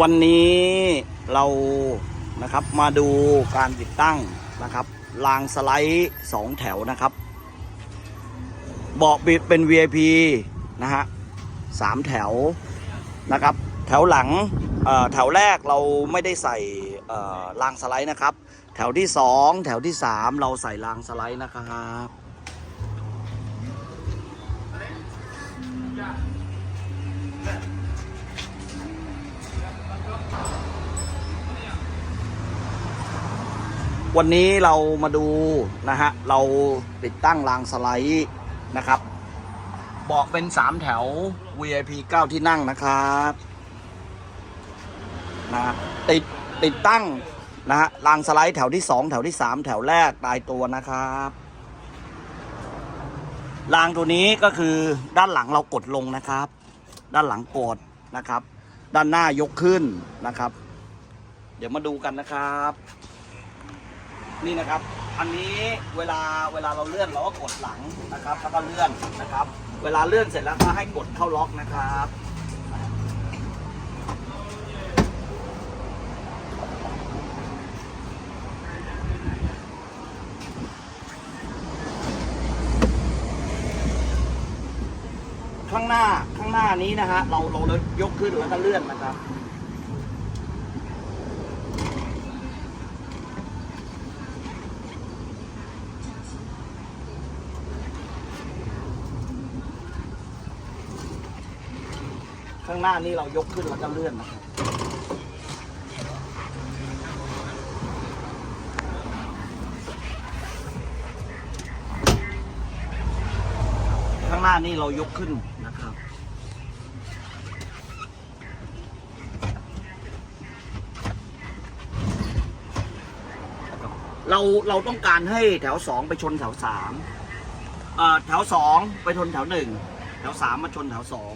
วันนี้เรานะครับมาดูการติดตั้งนะครับรางสไลด์สองแถวนะครับ เบาะบิดเป็น VIP นะฮะสามแถวนะครับ แถวหลังแถวแรกเราไม่ได้ใส่รางสไลด์นะครับ แถวที่สองแถวที่สามเราใส่รางสไลด์นะครับ วันนี้เรามาดูนะฮะ เราติดตั้งรางสไลด์นะครับ บอกเป็น3แถว VIP 9 ที่นั่งนะครับนะติดติดตั้งนะฮะรางสไลด์แถวที่2แถวที่3แถวแรกตายตัวนะครับรางตัวนี้ก็คือด้านหลังเรากดลงนะครับ ด้านหลังกดนะครับ ด้านหน้ายกขึ้นนะครับ เดี๋ยวมาดูกันนะครับ นี่นะครับ อันนี้เวลาเวลาเราเลื่อนเราก็กดหลังนะครับ แล้วก็เลื่อนนะครับ เวลาเลื่อนเสร็จแล้วก็ให้กดเข้าล็อกนะครับข้างหน้าข้างหน้านี้นะฮะเราเรายกขึ้นแล้วก็เลื่อนนะครับ ข้างหน้านี้เรายกขึ้นแล้วก็เลื่อนนะครับข้างหน้านี่เรายกขึ้นนะครับเราเราต้องการให้แถวสองไปชนแถวสามอ่อแถวสองไปชนแถวหนึ่งแถวสามมาชนแถวสอง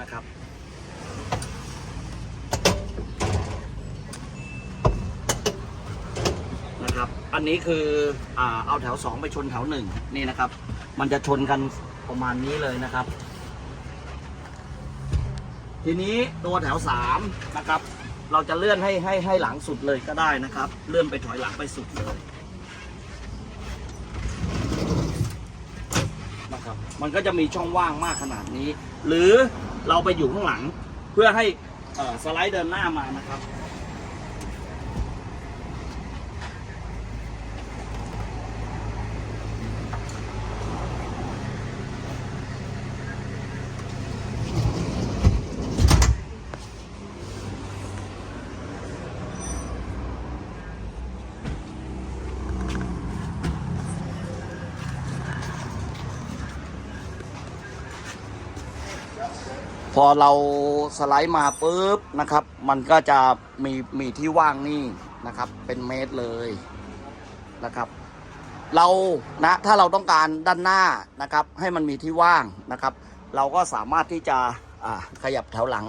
นะครับ นะครับ อันนี้คืออ่าเอาแถวสองไปชนแถวหนึ่งนี่นะครับ มันจะชนกันประมาณนี้เลยนะครับ ทีนี้ตัวแถวสามนะครับ เราจะเลื่อนให้ให้ให้หลังสุดเลยก็ได้นะครับ เลื่อนไปถอยหลังไปสุดเลยนะ ครับ มันก็จะมีช่องว่างมากขนาดนี้ หรือเราไปอยู่ข้างหลังเพื่อให้สไลด์เดินหน้ามานะครับ พอเราสไลด์มาปุ๊บนะครับ มันก็จะมีมีที่ว่างนี่นะครับ เป็นเมตรเลยนะครับ เรานะถ้าเราต้องการด้านหน้านะครับ ให้มันมีที่ว่างนะครับ เราก็สามารถที่จะขยับแถวหลัง